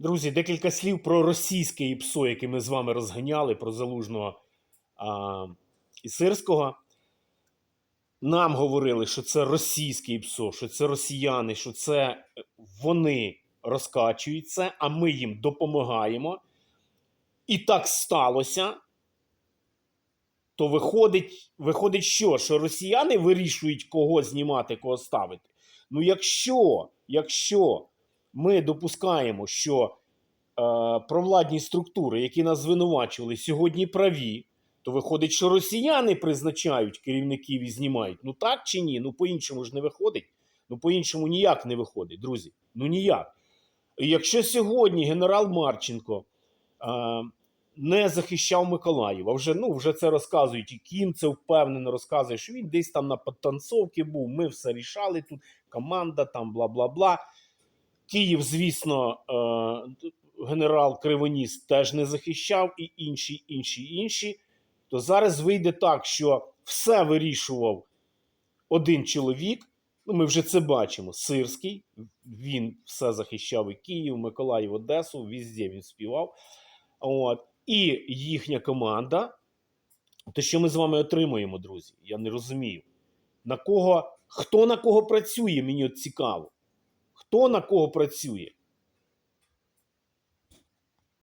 Друзі, декілька слів про російське ІПСО, яке ми з вами розганяли, про залужного а, і сирського. Нам говорили, що це російське ІПСО, що це росіяни, що це е, вони розкачують це, а ми їм допомагаємо. І так сталося. То виходить, виходить, що? Що росіяни вирішують, кого знімати, кого ставити. Ну, якщо, якщо ми допускаємо, що е, провладні структури, які нас звинувачували, сьогодні праві, то виходить, що росіяни призначають керівників і знімають. Ну так чи ні? Ну по-іншому ж не виходить. Ну по-іншому ніяк не виходить, друзі. Ну ніяк. І якщо сьогодні генерал Марченко е, не захищав Миколаїв, а вже, ну, вже це розказують, і Кім це впевнено розказує, що він десь там на підтанцовці був, ми все рішали тут, команда там, бла бла бла. Київ, звісно, е, генерал Кривоніс теж не захищав, і інші, інші, інші. То зараз вийде так, що все вирішував один чоловік. Ну, ми вже це бачимо. Сирський. Він все захищав і Київ, Миколаїв, Одесу, везде він співав. От. І їхня команда. То що ми з вами отримуємо, друзі? Я не розумію. На кого, хто на кого працює, мені от цікаво. Хто на кого працює?